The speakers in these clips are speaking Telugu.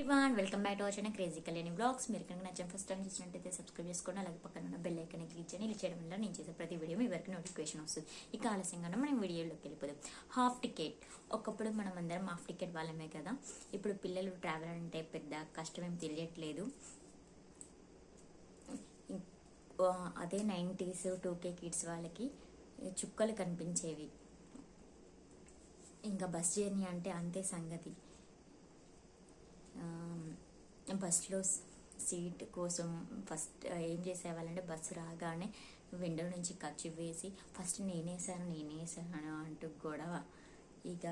రివాన్ వెల్కమ్ బ్యాక్ టు వచ్చిన క్రేజీ కళ్యాణి బ్లాగ్స్ మీరు కనుక నచ్చిన ఫస్ట్ టైం చూసినట్టయితే సబ్స్క్రైబ్ చేసుకోండి అలాగే పక్కన ఉన్న బెల్ ఐకన్ క్లిక్ చేయండి. ఇలా చేయడం వల్ల నేను చేసే ప్రతి వీడియో మీ వరకు నోటిఫికేషన్ వస్తుంది. ఇక ఆలస్యంగా మనం వీడియోలోకి వెళ్ళిపోదాం. హాఫ్ టికెట్ ఒకప్పుడు మనం అందరం హాఫ్ టికెట్ వాళ్ళమే కదా. ఇప్పుడు పిల్లలు ట్రావెల్ అంటే పెద్ద కష్టమేం తెలియట్లేదు. అదే నైంటీస్ టూ కే కిడ్స్ వాళ్ళకి చుక్కలు కనిపించేవి. ఇంకా బస్ జర్నీ అంటే అంతే సంగతి. బస్లో సీట్ కోసం ఫస్ట్ ఏం చేసేవాళ్ళంటే బస్సు రాగానే విండో నుంచి ఖర్చు వేసి ఫస్ట్ నేనేసాను నేనేసాను అంటూ గొడవ. ఇక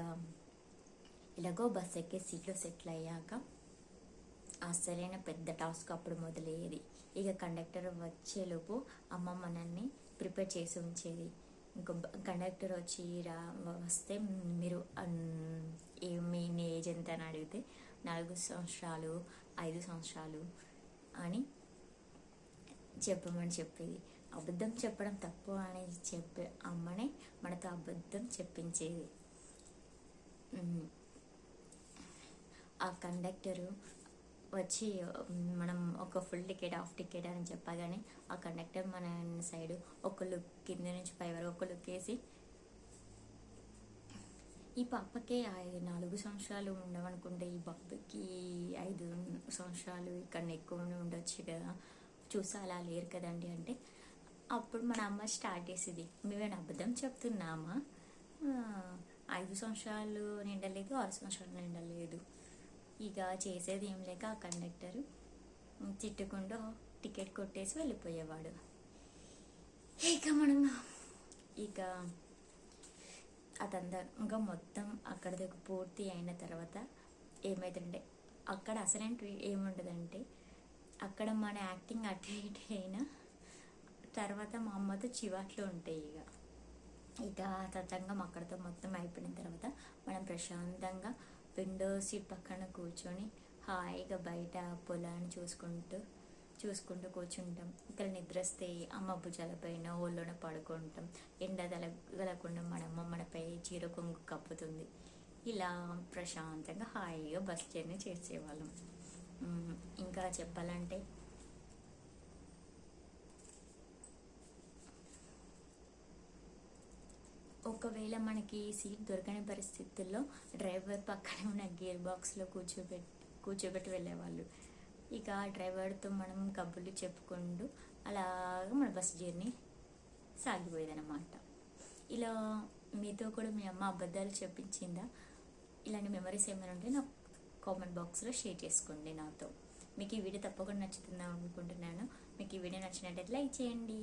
ఇలాగో బస్ ఎక్కే సీట్లో సెటిల్ అయ్యాక అసలైన పెద్ద టాస్క్ అప్పుడు మొదలయ్యేది. ఇక కండక్టర్ వచ్చేలోపు అమ్మ మనల్ని ప్రిపేర్ చేసి ఉంచేది. ఇంకో కండక్టర్ వచ్చి రా వస్తే మీరు మీ ఏజ్ ఎంత అని అడిగితే నాలుగు సంవత్సరాలు ఐదు సంవత్సరాలు అని చెప్పమని చెప్పేది. అబద్ధం చెప్పడం తప్పు అని చెప్పే అమ్మనే మనతో అబద్ధం చెప్పించేది. ఆ కండక్టరు వచ్చి మనం ఒక ఫుల్ టికెట్ హాఫ్ టికెట్ అని చెప్పగానే ఆ కండక్టర్ మన సైడ్ ఒక లుక్ కింద నుంచి పై వరకు ఒక లుక్ వేసి ఈ పాపకి నాలుగు సంవత్సరాలు ఉండవనుకుంటే ఈ బాబుకి ఐదు సంవత్సరాలు ఇక్కడ ఎక్కువ ఉండొచ్చు కదా. చూసి అలా లేరు కదండి అంటే. అప్పుడు మన అమ్మ స్టార్ట్ చేసేది మేమేమైనా అబద్ధం చెప్తున్నామా? ఐదు సంవత్సరాలు నిండలేదు ఆరు సంవత్సరాలు నిండలేదు. ఇక చేసేది ఏం లేక ఆ కండక్టర్ తిట్టుకుంటూ టికెట్ కొట్టేసి వెళ్ళిపోయేవాడు. ఇక మనం ఇక అదంతా మొత్తం అక్కడ దగ్గర పూర్తి అయిన తర్వాత ఏమవుతుందంటే అక్కడ అసలు ఏముండదంటే అక్కడ మన యాక్టింగ్ అటు ఇటు అయినా తర్వాత మా అమ్మతో చివాట్లు ఉంటాయి ఇక ఇక తతంగం అక్కడతో మొత్తం అయిపోయిన తర్వాత మనం ప్రశాంతంగా విండో సీట్ పక్కన కూర్చొని హాయిగా బయట పొలాన్ని చూసుకుంటూ చూసుకుంటూ కూర్చుంటాం. ఇక్కడ నిద్రస్తే అమ్మ భుజాలపైన ఓళ్ళోన పడుకుంటాం. ఎండ తగలకుండా మన అమ్మ మనపై చీర కొంగు కప్పుతుంది. ఇలా ప్రశాంతంగా హాయిగా బస్ జర్నీ చేసేవాళ్ళం. ఇంకా చెప్పాలంటే ఒకవేళ మనకి సీట్ దొరకని పరిస్థితుల్లో డ్రైవర్ పక్కనే ఉన్న గేర్ బాక్స్లో కూర్చోబెట్టి కూర్చోబెట్టి వెళ్ళేవాళ్ళు. ఇక ఆ డ్రైవర్తో మనం కబుర్లు చెప్పుకుంటూ అలాగ మన బస్ జర్నీ సాగిపోయేదన్నమాట. ఇలా మీతో కూడా మీ అమ్మ అబద్ధాలు చెప్పించిందా? ఇలాంటి మెమరీస్ ఏమైనా ఉంటే నాకు కామెంట్ బాక్స్లో షేర్ చేసుకోండి నాతో. మీకు ఈ వీడియో తప్పకుండా నచ్చుతుందా అనుకుంటున్నాను. మీకు ఈ వీడియో నచ్చినట్టయితే లైక్ చేయండి.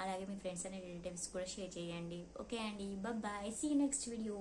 అలాగే మీ ఫ్రెండ్స్ అండ్ రిలేటివ్స్ కూడా షేర్ చేయండి. ఓకే అండి బాయ్ సీ నెక్స్ట్ వీడియో